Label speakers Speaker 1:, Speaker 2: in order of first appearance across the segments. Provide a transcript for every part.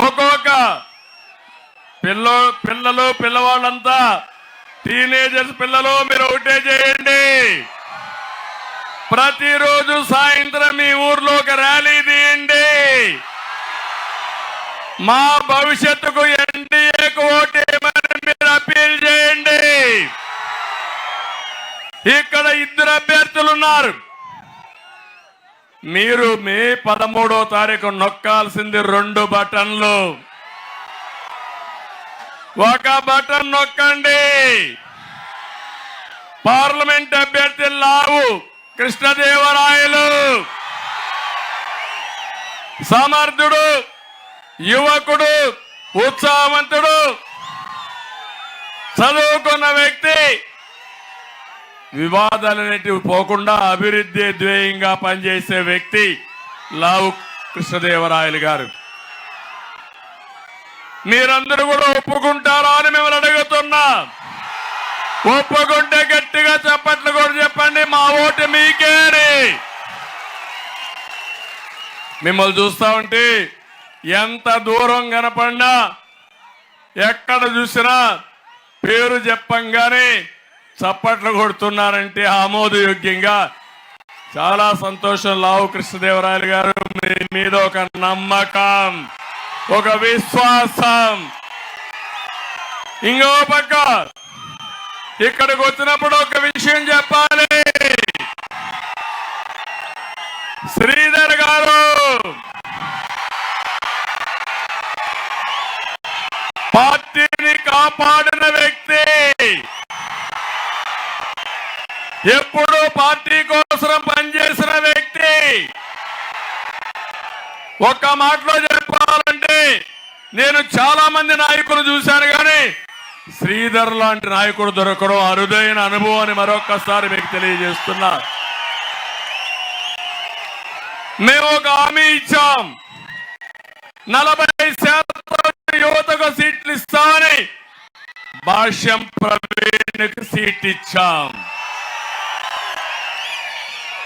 Speaker 1: ఒక్కొక్క పిల్ల పిల్లలు పిల్లవాళ్ళంతా టీనేజర్స్ పిల్లలు మీరు ఒకటే చేయండి. ప్రతిరోజు సాయంత్రం మీ ఊర్లో ఒక ర్యాలీ తీయండి. మా భవిష్యత్తుకు ఎన్డీఏకు ఓటేమని మీరు అప్పీల్ చేయండి. ఇక్కడ ఇద్దరు అభ్యర్థులు ఉన్నారు మీరు మే పదమూడో తారీఖు నొక్కాల్సింది రెండు బటన్లు. ఒక బటన్ నొక్కండి. పార్లమెంట్ అభ్యర్థి లావు. కృష్ణదేవరాయలు. సమర్థుడు యువకుడు ఉత్సాహవంతుడు చదువుకున్న వ్యక్తి వివాదాలనేటివి పోకుండా అభివృద్ధి ధ్యేయంగా పనిచేసే వ్యక్తి లావు కృష్ణదేవరాయలు గారు. మీరందరూ కూడా ఒప్పుకుంటారా అని మిమ్మల్ని అడుగుతున్నా. ఒప్పుకుంటే గట్టిగా చెప్పట్లు కూడా చెప్పండి మా ఓటు మీకే మిమ్మల్ని చూస్తా ఉంటే ఎంత దూరం కనపడినా ఎక్కడ చూసినా పేరు చెప్పంగానే చప్పట్లు కొడుతున్నారంటే ఆమోదయోగ్యంగా. చాలా సంతోషం లావు కృష్ణదేవరాయలు గారు. మీ మీద ఒక నమ్మకం ఒక విశ్వాసం. ఇంకో పక్క ఇక్కడికి వచ్చినప్పుడు ఒక విషయం చెప్పాలి. శ్రీధర్ గారు ఎప్పుడు పార్టీ కోసం పనిచేసిన వ్యక్తి. ఒక్క మాటలో చెప్పాలంటే నేను చాలా మంది నాయకులు చూశాను కానీ శ్రీధర్ లాంటి నాయకుడు దొరకడం అరుదైన అనుభవాన్ని మరొక్కసారి మీకు తెలియజేస్తున్నా. మేము ఒక హామీ ఇచ్చాం. నలభై శాతం యువతకు సీట్లు ఇస్తామని భాష్యం ప్రవీణ్కి సీట్ ఇచ్చాం.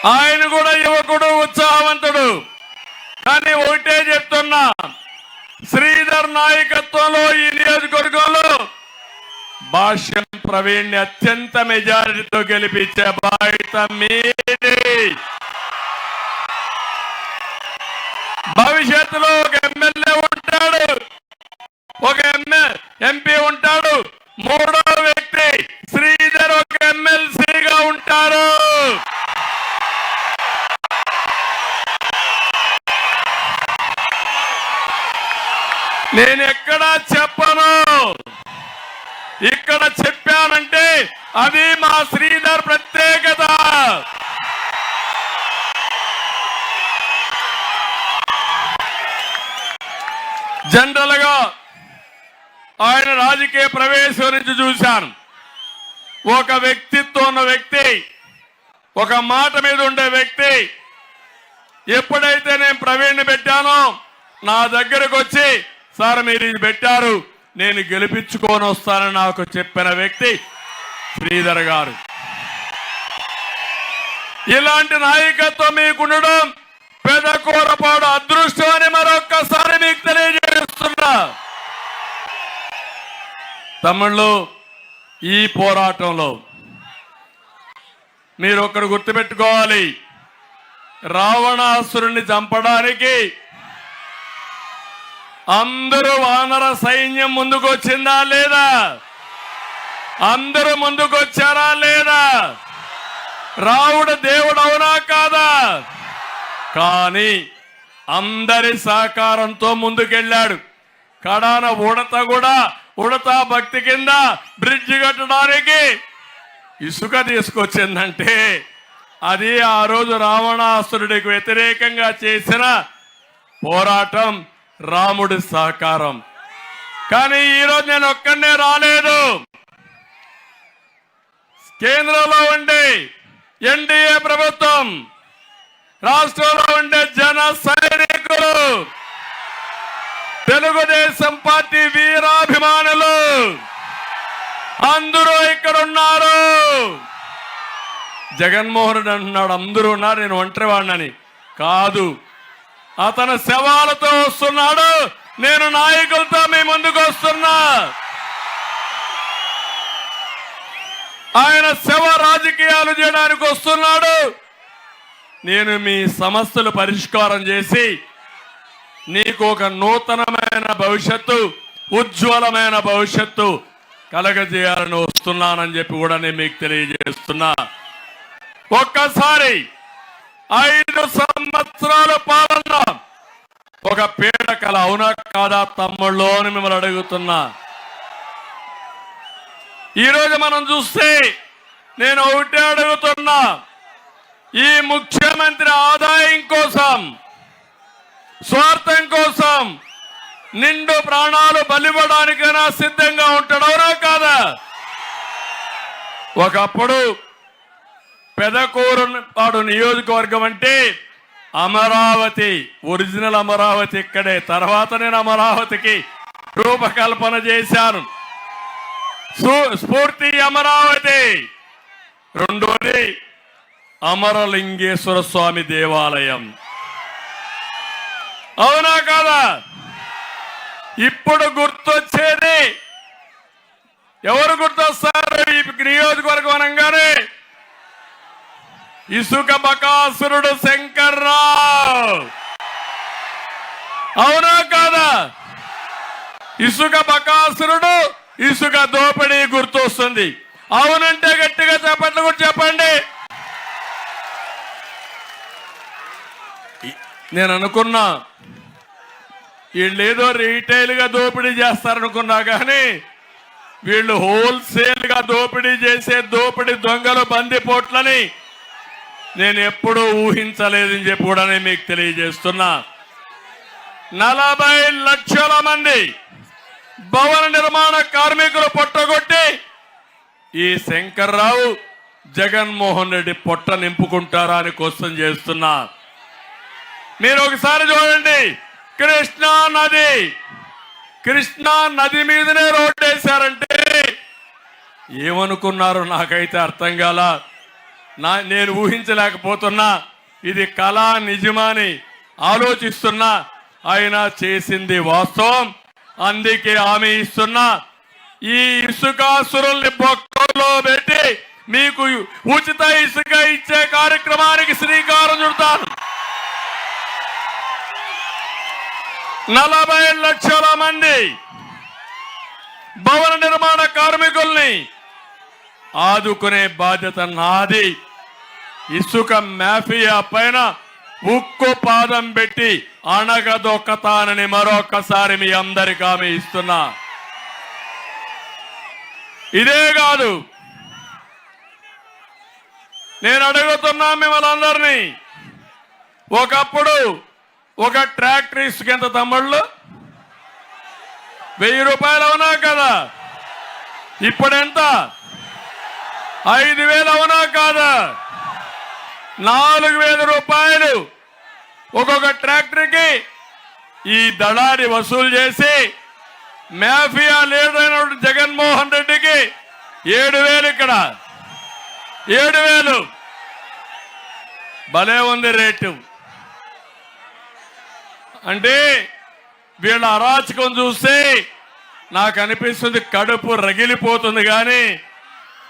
Speaker 1: ఆయన కూడా యువకుడు ఉత్సాహవంతుడు. కానీ ఒకటే చెప్తున్నా శ్రీధర్ నాయకత్వంలో ఈ నియోజకవర్గంలో భాష్యం ప్రవీణ్ అత్యంత మెజారిటీతో గెలిపించే బాధ్యత మీది. భవిష్యత్తులో ఒక ఎమ్మెల్యే ఉంటాడు. ఒక ఎంపీ ఉంటాడు. మూడో వ్యక్తి శ్రీధర్ ఒక ఎమ్మెల్సీ ఉంటారు నేను ఎక్కడా చెప్పను? ఇక్కడ చెప్పానంటే అది మా శ్రీధర్ ప్రత్యేకత. జనరల్గా ఆయన రాజకీయ ప్రవేశం నుంచి చూశాను. ఒక వ్యక్తిత్వం ఉన్న వ్యక్తి ఒక మాట మీద ఉండే వ్యక్తి ఎప్పుడైతే నేను ప్రవీణ్ పెట్టానో నా దగ్గరకు వచ్చి సార్ మీరు ఇది పెట్టారు. నేను గెలిపించుకొని వస్తానని నాకు చెప్పిన వ్యక్తి శ్రీధర్ గారు. ఇలాంటి నాయకత్వం మీకుండడం పెదకూరపాడు అదృష్టం అని మరొక్కసారి మీకు తెలియజేస్తున్నా. తమిళ్ళు ఈ పోరాటంలో మీరు ఒకరు గుర్తుపెట్టుకోవాలి. రావణాసురుణ్ణి చంపడానికి అందరూ వానర సైన్యం ముందుకు వచ్చిందా లేదా? అందరూ ముందుకు వచ్చారా లేదా? రావుడు దేవుడు అవునా కాదా? కానీ అందరి సహకారంతో ముందుకెళ్ళాడు. కడాన ఉడత కూడా ఉడత భక్తి కింద బ్రిడ్జి కట్టడానికి ఇసుక తీసుకొచ్చిందంటే అది ఆ రోజు రావణాసురుడికి వ్యతిరేకంగా చేసిన పోరాటం. రాముడి సహకారం. కానీ ఈరోజు నేను ఒక్కనే రాలేదు. కేంద్రంలో ఉండే ఎన్డీఏ ప్రభుత్వం రాష్ట్రంలో ఉండే జన సైనికులు తెలుగుదేశం పార్టీ వీరాభిమానులు అందరూ ఇక్కడ ఉన్నారు జగన్మోహన్ రెడ్డి అంటున్నాడు అందరూ ఉన్నారు నేను ఒంటరి వాడినని కాదు అతను శవాలతో వస్తున్నాడు. నేను నాయకులతో మీ ముందుకు వస్తున్నా. ఆయన శవ రాజకీయాలు చేయడానికి వస్తున్నాడు. నేను మీ సమస్యలు పరిష్కారం చేసి నీకు ఒక నూతనమైన భవిష్యత్తు ఉజ్వలమైన భవిష్యత్తు కలగజేయాలని వస్తున్నానని చెప్పి కూడా నేను మీకు తెలియజేస్తున్నా. ఒక్కసారి ఐదు సంవత్సరాల పాలన. ఒక పీడకల అవునా కాదా తమ్ముళ్ళు అని మిమ్మల్ని అడుగుతున్నా. ఈరోజు మనం చూస్తే నేను ఒకటే అడుగుతున్నా. ఈ ముఖ్యమంత్రి ఆదాయం కోసం స్వార్థం కోసం నిండు ప్రాణాలు బలివ్వడానికైనా సిద్ధంగా ఉంటాడు అవునా కాదా? ఒకప్పుడు పెదకూరుపాడు నియోజకవర్గం అంటే అమరావతి ఒరిజినల్ అమరావతి ఇక్కడే. తర్వాత నేను అమరావతికి రూపకల్పన చేశాను. స్ఫూర్తి అమరావతి. రెండోది అమరలింగేశ్వర స్వామి దేవాలయం. అవునా కాదా? ఇప్పుడు గుర్తొచ్చేది. ఎవరు గుర్తొస్తారు ఈ నియోజకవర్గం అనగానే? ఇసుక బకాసురుడు శంకర్రావు అవునా కాదా? ఇసుక బకాసురుడు ఇసుక దోపిడీ గుర్తొస్తుంది. అవునంటే గట్టిగా చెప్పట్లు కూడా చెప్పండి. నేను అనుకున్నా. వీళ్ళు ఏదో రీటైల్గా దోపిడీ చేస్తారనుకున్నా కానీ వీళ్ళు హోల్సేల్గా దోపిడీ చేసే దోపిడీ దొంగలు బందిపోట్లని నేను ఎప్పుడూ ఊహించలేదని చెప్పి కూడా నేను మీకు తెలియజేస్తున్నా. నలభై లక్షల మంది భవన నిర్మాణ కార్మికులు పొట్టగొట్టి ఈ శంకర్రావు జగన్మోహన్ రెడ్డి పొట్ట నింపుకుంటారా అని క్వశ్చన్ చేస్తున్నా. మీరు ఒకసారి చూడండి. కృష్ణా నది. కృష్ణా నది మీదనే రోడ్డు వేశారంటే ఏమనుకున్నారు నాకైతే అర్థం కాలా. నా నేను ఊహించలేకపోతున్నా. ఇది కళ నిజమాని ఆలోచిస్తున్నా. ఆయన చేసింది వాస్తవం. అందుకే హామీ ఇస్తున్నా. ఈ ఇసుకాసురుల్ని బొక్కలో పెట్టి మీకు ఉచిత ఇసుక ఇచ్చే కార్యక్రమానికి శ్రీకారం చుడతాను. నలభై లక్షల మంది భవన నిర్మాణ కార్మికుల్ని ఆదుకునే బాధ్యత నాది. ఇసుక మాఫియా పైన ఉక్కు పాదం పెట్టి అణగదొక్కతానని మరొకసారి మీ అందరికి ఆమె ఇస్తున్నా. ఇదే కాదు నేను అడుగుతున్నా మిమ్మల్ని అందరినీ. ఒకప్పుడు ఒక ట్రాక్టర్ ఇసుక ఎంత తమ్ముళ్ళు? వెయ్యి రూపాయలు అవునా కదా? ఇప్పుడు ఎంత? ఐదు వేలు అవునా కాదా? నాలుగు వేల రూపాయలు ఒక్కొక్క ట్రాక్టర్కి ఈ దళారి వసూలు చేసి మాఫియా లేదైన జగన్మోహన్ రెడ్డికి ఏడు వేలు ఇక్కడ. ఏడు వేలు. భలే ఉంది రేటు. అంటే వీళ్ళ అరాచకం చూస్తే నాకు అనిపిస్తుంది కడుపు రగిలిపోతుంది కానీ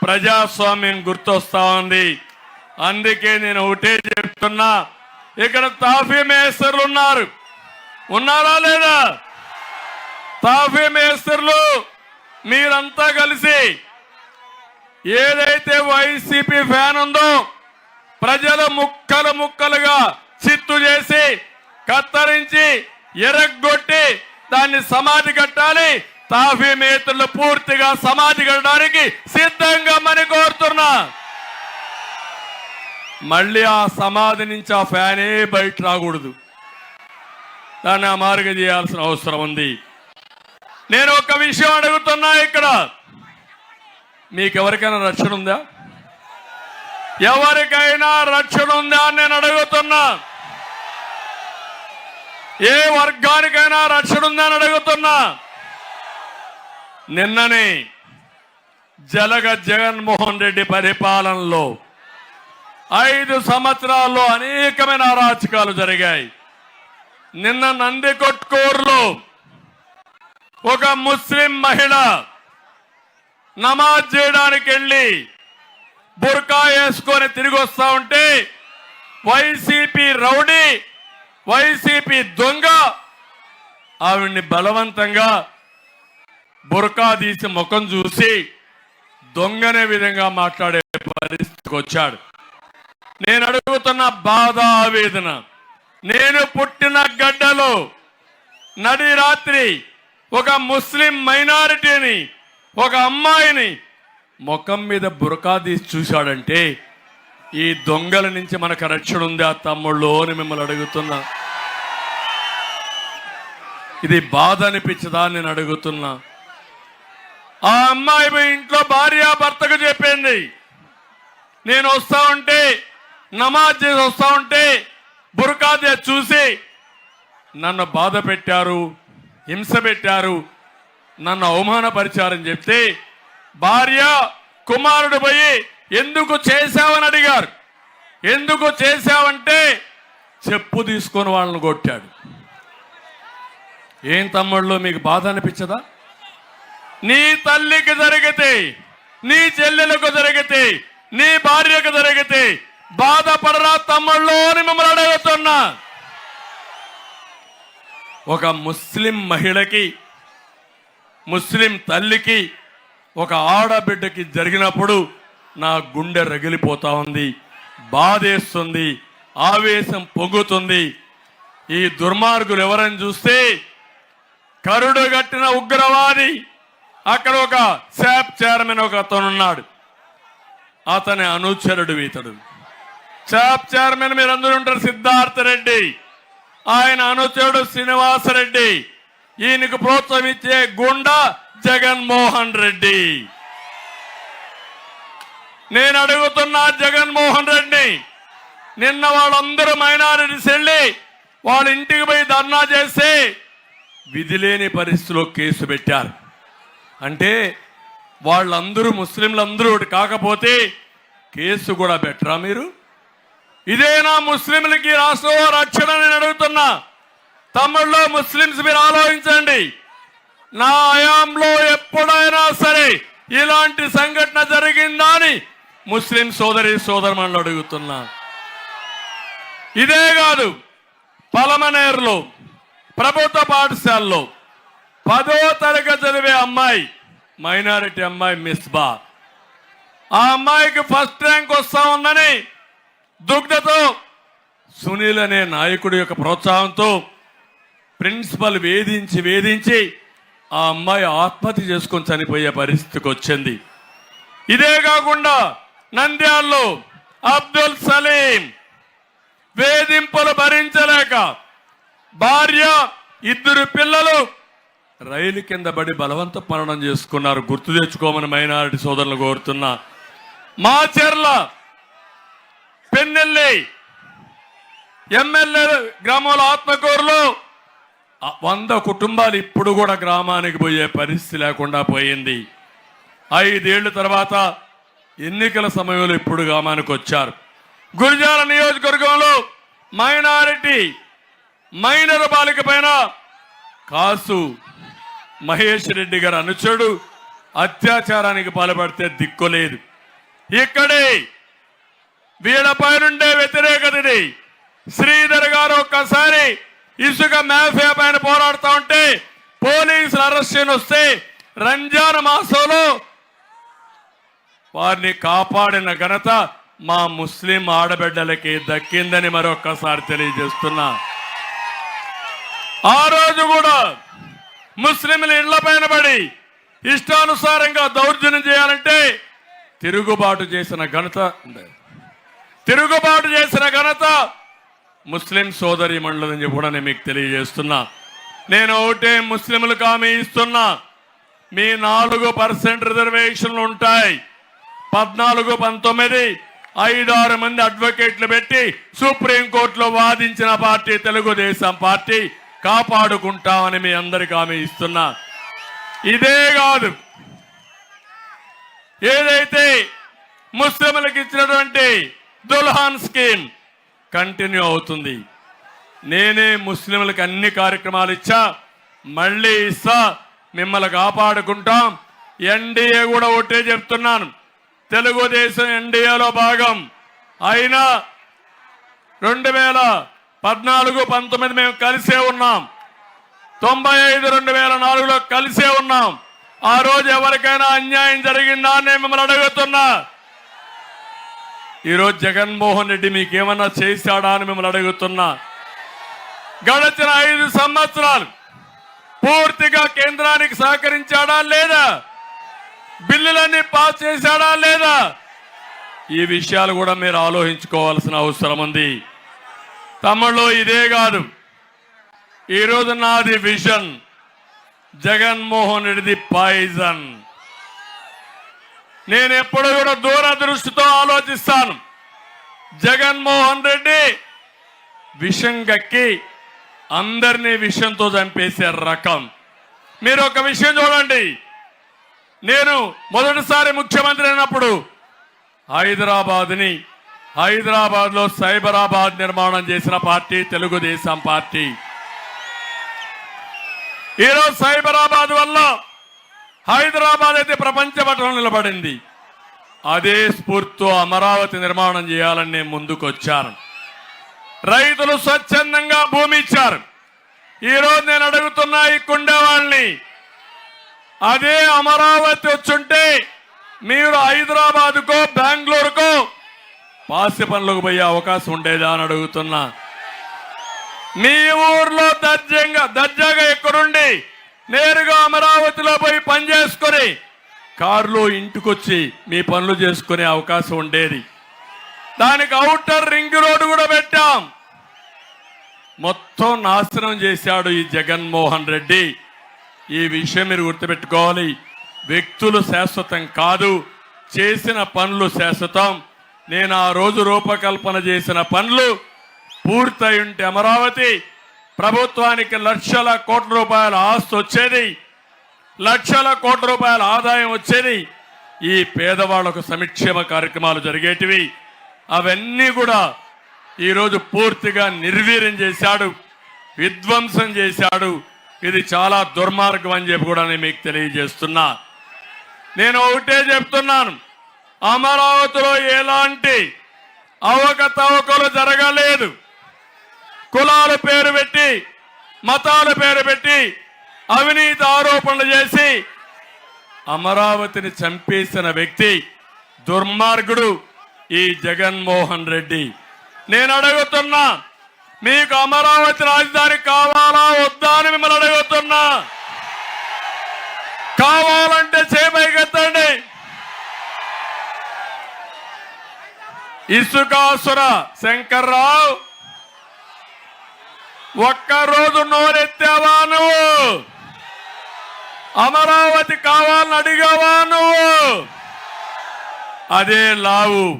Speaker 1: ప్రజాస్వామ్యం గుర్తొస్తా ఉంది. అందుకే నేను ఒకటే చెప్తున్నా. ఇక్కడ తాఫీ మేస్తర్లు ఉన్నారు. ఉన్నారా లేదా? తాఫీ మేస్తర్లు మీరంతా కలిసి ఏదైతే వైసీపీ ఫ్యాన్ ఉందో ప్రజల ముక్కలు ముక్కలుగా చిత్తు చేసి కత్తరించి ఎరగొట్టి దాన్ని సమాధి కట్టాలి. తాఫీ మేతలు పూర్తిగా సమాధి కట్టడానికి సిద్ధంగా మని కోరుతున్నా. మళ్ళీ ఆ సమాధి నుంచి ఆ ఫ్యానే బయట రాకూడదు. దాన్ని ఆ మార్గ చేయాల్సిన అవసరం ఉంది. నేను ఒక విషయం అడుగుతున్నా ఇక్కడ. మీకెవరికైనా రక్షణ ఉందా? ఎవరికైనా రక్షణ ఉందా అని నేను అడుగుతున్నా. ఏ వర్గానికైనా రక్షణ ఉందా అని అడుగుతున్నా. నిన్ననే జలగ జగన్మోహన్ రెడ్డి పరిపాలనలో ఐదు సంవత్సరాల్లో అనేకమైన అరాచకాలు జరిగాయి. నిన్న నందికొట్కూరులో ఒక ముస్లిం మహిళ నమాజ్ చేయడానికి వెళ్ళి బుర్కా వేసుకొని తిరిగి వస్తా ఉంటే వైసీపీ రౌడీ వైసీపీ దొంగ ఆవిడ్ని బలవంతంగా బుర్కా తీసి ముఖం చూసి దొంగనే విధంగా మాట్లాడే పరిస్థితికి వచ్చాడు. నేను అడుగుతున్న బాధ ఆవేదన నేను పుట్టిన గడ్డలో నడి రాత్రి ఒక ముస్లిం మైనారిటీని ఒక అమ్మాయిని ముఖం మీద బురకా తీసి చూశాడంటే ఈ దొంగల నుంచి మనకు రక్షణ ఉంది ఆ తమ్ముళ్ళు అని మిమ్మల్ని అడుగుతున్నా. ఇది బాధ అనిపించదా నేను అడుగుతున్నా. ఆ అమ్మాయి ఇంట్లో భార్య భర్తకు చెప్పింది. నేను వస్తా ఉంటే నమాజ్ చేసి వస్తా ఉంటే బురకా చూసి నన్ను బాధ పెట్టారు హింస పెట్టారు నన్ను అవమానపరిచారని చెప్తే భార్య కుమారుడు పోయి ఎందుకు చేశావని అడిగారు. ఎందుకు చేశావంటే చెప్పు తీసుకొని వాళ్ళని కొట్టాడు. ఏం తమ్ముళ్ళు మీకు బాధ అనిపించదా? నీ తల్లికి జరిగితే నీ చెల్లెలకు జరిగితే నీ భార్యకు జరిగితే బాధపడరా తమ్ముళ్ళు అని మిమ్మల్ని అడుగుతున్నా. ఒక ముస్లిం మహిళకి ముస్లిం తల్లికి ఒక ఆడబిడ్డకి జరిగినప్పుడు నా గుండె రగిలిపోతా ఉంది బాధేస్తుంది ఆవేశం పొంగుతుంది. ఈ దుర్మార్గులు ఎవరని చూస్తే కరుడు గట్టిన ఉగ్రవాది. అక్కడ ఒక శాప్ చైర్మన్ ఒక అతను ఉన్నాడు అతని అనుచరుడు ఇతడు చాప్ చైర్మన్ మీరు అందరూ ఉంటారు సిద్ధార్థ రెడ్డి. ఆయన అనుచరుడు శ్రీనివాసరెడ్డి ఈయనకు ప్రోత్సహించే గుండా జగన్మోహన్ రెడ్డి. నేను అడుగుతున్నా జగన్మోహన్ రెడ్డి నిన్న వాళ్ళందరూ మైనారిటీస్ వెళ్ళి వాళ్ళ ఇంటికి పోయి ధర్నా చేస్తే విధి లేని పరిస్థితిలో కేసు పెట్టారు. అంటే వాళ్ళందరూ ముస్లింలందరూ ఒకటి కాకపోతే కేసు కూడా పెట్టరా మీరు? ఇదేనా ముస్లింలకి రాష్ట్రంలో రక్షణ నేను అడుగుతున్నా. తమిళ్ళో ముస్లింస్ మీరు ఆలోచించండి. నా హయాంలో ఎప్పుడైనా సరే ఇలాంటి సంఘటన జరిగిందా అని ముస్లిం సోదరి సోదరుమణులు అడుగుతున్నా. ఇదే కాదు పలమనేరులో ప్రభుత్వ పాఠశాలలో పదో తరగతి చదివే అమ్మాయి మైనారిటీ అమ్మాయి మిస్బా. ఆ అమ్మాయికి ఫస్ట్ ర్యాంక్ వస్తా ఉందని దుగ్ధతో సునీల్ అనే నాయకుడి యొక్క ప్రోత్సాహంతో ప్రిన్సిపల్ వేధించి వేధించి ఆ అమ్మాయి ఆత్మహత్య చేసుకొని చనిపోయే పరిస్థితికి వచ్చింది. ఇదే కాకుండా నంద్యాల్లో అబ్దుల్ సలీం వేధింపులు భరించలేక భార్య ఇద్దరు పిల్లలు రైలు కింద పడి బలవంత మరణం చేసుకున్నారు. గుర్తు తెచ్చుకోమని మైనారిటీ సోదరులు కోరుతున్నా. మా చెర్ల పెన్నెల్లి ఎమ్మెల్యే గ్రామంలో ఆత్మకూరులో. వంద కుటుంబాలు ఇప్పుడు కూడా గ్రామానికి పోయే పరిస్థితి లేకుండా పోయింది. ఐదేళ్ళ తర్వాత ఎన్నికల సమయంలో ఇప్పుడు గ్రామానికి వచ్చారు. గురిజాల నియోజకవర్గంలో మైనారిటీ మైనర్ బాలిక పైన కాసు మహేష్ రెడ్డి గారు అనుచరుడు. అత్యాచారానికి పాల్పడితే దిక్కులేదు ఇక్కడే వీళ్ళపై నుండే వ్యతిరేకతని శ్రీధర్ గారు ఒక్కసారి ఇసుక మాఫియా పైన పోరాడుతూ ఉంటే పోలీసులు అరెస్ట్ చేయని వస్తే రంజాన్ మాసంలో వారిని కాపాడిన ఘనత మా ముస్లిం ఆడబిడ్డలకి దక్కిందని మరొక్కసారి తెలియజేస్తున్నా. ఆ రోజు కూడా ముస్లింలు ఇళ్ళ పైన పడి ఇష్టానుసారంగా దౌర్జన్యం చేయాలంటే తిరుగుబాటు చేసిన ఘనత ఉండేది. తిరుగుబాటు చేసిన ఘనత ముస్లిం సోదరి మండలని కూడా నేను మీకు తెలియజేస్తున్నా. నేను ఒకటే ముస్లింలకు హామీ ఇస్తున్నా. మీ నాలుగు పర్సెంట్ రిజర్వేషన్లు ఉంటాయి. పద్నాలుగు పంతొమ్మిది ఐదారు మంది అడ్వకేట్లు పెట్టి సుప్రీంకోర్టులో వాదించిన పార్టీ తెలుగుదేశం పార్టీ. కాపాడుకుంటామని మీ అందరికి హామీ ఇస్తున్నా. ఇదే కాదు. ఏదైతే ముస్లింలకు ఇచ్చినటువంటి దుల్హాన్ స్కీమ్ కంటిన్యూ అవుతుంది. నేనే ముస్లింలకు అన్ని కార్యక్రమాలు ఇచ్చా మళ్ళీ ఇస్తా మిమ్మల్ని కాపాడుకుంటాం. ఎన్డీఏ కూడా ఒకటే చెప్తున్నాను. తెలుగుదేశం ఎన్డీఏలో భాగం. అయినా రెండు వేల పద్నాలుగు పంతొమ్మిది మేము కలిసే ఉన్నాం. తొంభై ఐదు రెండు వేల నాలుగులో కలిసే ఉన్నాం. ఆ రోజు ఎవరికైనా అన్యాయం జరిగిందా అని నేను మిమ్మల్ని అడుగుతున్నా. ఈరోజు జగన్మోహన్ రెడ్డి మీకేమన్నా చేశాడా అని మిమ్మల్ని అడుగుతున్నా. గడచిన ఐదు సంవత్సరాలు పూర్తిగా కేంద్రానికి సహకరించాడా లేదా? బిల్లులన్నీ పాస్ చేశాడా లేదా? ఈ విషయాలు కూడా మీరు ఆలోచించుకోవాల్సిన అవసరం ఉంది. తమలో ఇదే కాదు. ఈరోజు నాది విజన్. జగన్మోహన్ రెడ్డిది పాయిజన్. నేను ఎప్పుడు కూడా దూరదృష్టితో ఆలోచిస్తాను. జగన్మోహన్ రెడ్డి విషం గక్కి అందరినీ విషయంతో చంపేసే రకం. మీరు ఒక విషయం చూడండి. నేను మొదటిసారి ముఖ్యమంత్రి అయినప్పుడు హైదరాబాద్ని హైదరాబాద్లో సైబరాబాద్ నిర్మాణం చేసిన పార్టీ తెలుగుదేశం పార్టీ. ఈరోజు సైబరాబాద్ వల్ల హైదరాబాద్ అయితే ప్రపంచ పట్టణం నిలబడింది. అదే స్ఫూర్తితో అమరావతి నిర్మాణం చేయాలని నేను ముందుకొచ్చాను. రైతులు స్వచ్ఛందంగా భూమి ఇచ్చారు. ఈరోజు నేను అడుగుతున్నా ఈ కుండేవాళ్ళని అదే అమరావతి వచ్చుంటే మీరు హైదరాబాద్కో బెంగళూరుకో పాసి పనులకు పోయే అవకాశం ఉండేదా అని అడుగుతున్నా. మీ ఊర్లో దర్జంగా దర్జాగా ఎక్కడుండి? నేరుగా అమరావతిలో పోయి పని చేసుకొని కారులో ఇంటికొచ్చి మీ పనులు చేసుకునే అవకాశం ఉండేది. దానికి అవుటర్ రింగ్ రోడ్డు కూడా పెట్టాం. మొత్తం నాశనం చేశాడు ఈ జగన్మోహన్ రెడ్డి. ఈ విషయం మీరు గుర్తుపెట్టుకోవాలి. వ్యక్తులు శాశ్వతం కాదు చేసిన పనులు శాశ్వతం. నేను ఆ రోజు రూపకల్పన చేసిన పనులు పూర్తయి ఉంటే అమరావతి ప్రభుత్వానికి లక్షల కోట్ల రూపాయల ఆస్తి వచ్చేది. లక్షల కోట్ల రూపాయల ఆదాయం వచ్చేది. ఈ పేదవాళ్ళకు సంక్షేమ కార్యక్రమాలు జరిగేటివి. అవన్నీ కూడా ఈరోజు పూర్తిగా నిర్వీర్యం చేశాడు. విధ్వంసం చేశాడు. ఇది చాలా దుర్మార్గం అని చెప్పి కూడా నేను మీకు తెలియజేస్తున్నా. నేను ఒకటే చెప్తున్నాను. అమరావతిలో ఎలాంటి అవకతవకలు జరగలేదు. కులాల పేరు మతాల పేరు పెట్టి అవినీతి ఆరోపణలు చేసి అమరావతిని చంపేసిన వ్యక్తి దుర్మార్గుడు ఈ జగన్మోహన్ రెడ్డి. నేను అడుగుతున్నా మీకు అమరావతి రాజధాని కావాలా వద్దా అని మిమ్మల్ని అడుగుతున్నా? కావాలంటే చేపైకెత్తండి ఇసుకాసుర శంకర్రావు ఒక్కరోజు నోరెత్తావా నువ్వు? అమరావతి కావాలని అడిగావా నువ్వు? అదే లావు.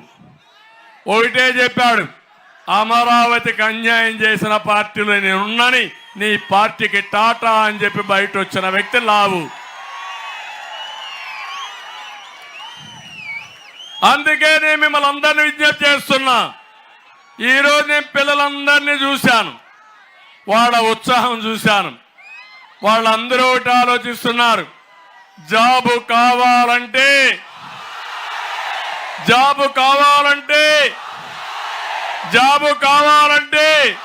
Speaker 1: ఒకటే చెప్పాడు అమరావతికి అన్యాయం చేసిన పార్టీలో నేను ఉన్నని నీ పార్టీకి టాటా అని చెప్పి బయట వచ్చిన వ్యక్తి లావు. అందుకే నేను మిమ్మల్ని అందరినీ విజ్ఞప్తి చేస్తున్నా. ఈరోజు నేను పిల్లలందరినీ చూశాను. వాళ్ళ ఉత్సాహం చూశాను. వాళ్ళందరూ ఒకటి ఆలోచిస్తున్నారు. జాబు కావాలంటే జాబు కావాలంటే జాబు కావాలంటే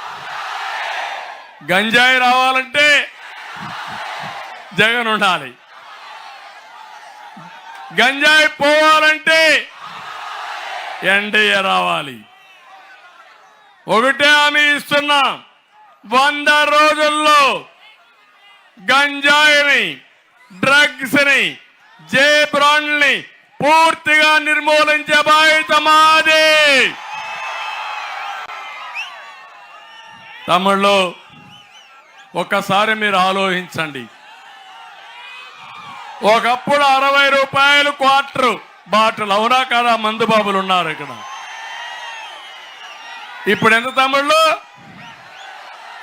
Speaker 1: గంజాయి రావాలంటే జగన్ ఉండాలి. గంజాయి పోవాలంటే ఎన్డీఏ రావాలి. ఒకటే హామీ ఇస్తున్నాం. వంద రోజుల్లో గంజాయిని డ్రగ్స్ని జే బ్రాండ్ని పూర్తిగా నిర్మూలించే బాధ్యత మాది. తమిళ్ళు ఒక్కసారి మీరు ఆలోచించండి. ఒకప్పుడు అరవై రూపాయలు క్వార్టర్ బాటిల్ అవునా కదా? మందు బాబులు ఉన్నారు ఇక్కడ. ఇప్పుడు ఎంత తమిళ్ళు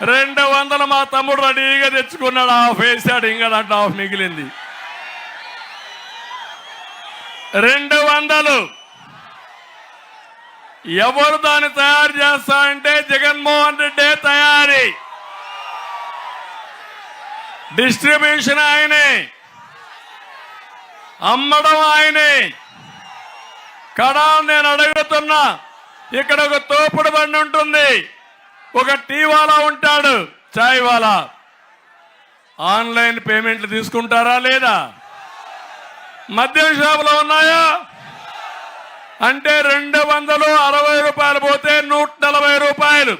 Speaker 1: రెండు వందలు మా తమ్ముడు రెడీగా తెచ్చుకున్నాడు హాఫ్ వేసాడు ఇంకా దాంట్లో హాఫ్ మిగిలింది. రెండు వందలు. ఎవరు దాన్ని తయారు చేస్తా అంటే జగన్మోహన్ రెడ్డి తయారీ. డిస్ట్రిబ్యూషన్ ఆయనే. అమ్మడం ఆయనే. కడా నేను అడుగుతున్నా ఇక్కడ ఒక తోపుడు బండి ఉంటుంది. ఒక టీ వాలా ఉంటాడు చాయ్ వాలా ఆన్లైన్ పేమెంట్లు తీసుకుంటారా లేదా? మద్యం షాపులో ఉన్నాయా? అంటే రెండు వందలు అరవై రూపాయలు పోతే నూట నలభై రూపాయలు.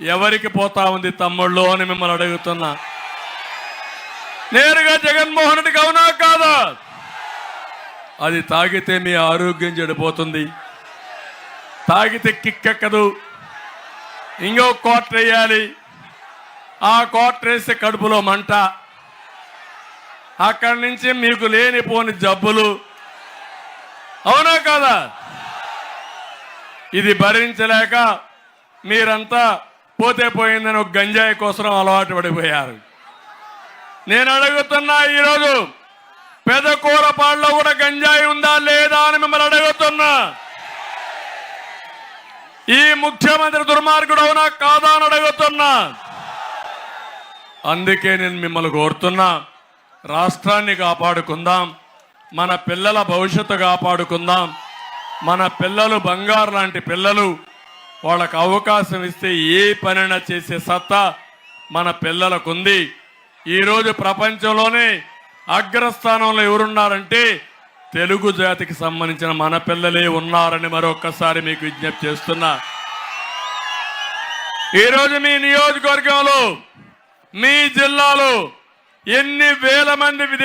Speaker 1: ఎవరికి పోతా ఉంది తమ్ముళ్ళు అని మిమ్మల్ని అడుగుతున్నా. నేరుగా జగన్మోహన్ రెడ్డికి అవునా కాదా? అది తాగితే మీ ఆరోగ్యం చెడిపోతుంది. తాగితే కిక్కెక్కదు. ఇంకో కోట్ర వేయాలి. ఆ కోట్ర వేస్తే కడుపులో మంట. అక్కడి నుంచి మీకు లేనిపోని జబ్బులు. అవునా కాదా? ఇది భరించలేక మీరంతా పోతే పోయిందని ఒక గంజాయి కోసం అలవాటు పడిపోయారు. నేను అడుగుతున్నా ఈరోజు పెదకూరపాడులో కూడా గంజాయి ఉందా లేదా అని మిమ్మల్ని అడుగుతున్నా. ఈ ముఖ్యమంత్రి దుర్మార్గుడు అవునా? కాదా అని అడుగుతున్నా. అందుకే నేను మిమ్మల్ని కోరుతున్నా. రాష్ట్రాన్ని కాపాడుకుందాం. మన పిల్లల భవిష్యత్తు కాపాడుకుందాం. మన పిల్లలు బంగారు లాంటి పిల్లలు. వాళ్ళకు అవకాశం ఇస్తే ఏ పనైనా చేసే సత్తా మన పిల్లలకు ఉంది. ఈరోజు ప్రపంచంలోనే అగ్రస్థానంలో ఎవరున్నారంటే తెలుగు జాతికి సంబంధించిన మన పిల్లలే ఉన్నారని మరొక్కసారి మీకు విజ్ఞప్తి చేస్తున్నా. ఈరోజు మీ నియోజకవర్గంలో మీ జిల్లాలో ఎన్ని వేల మంది విదే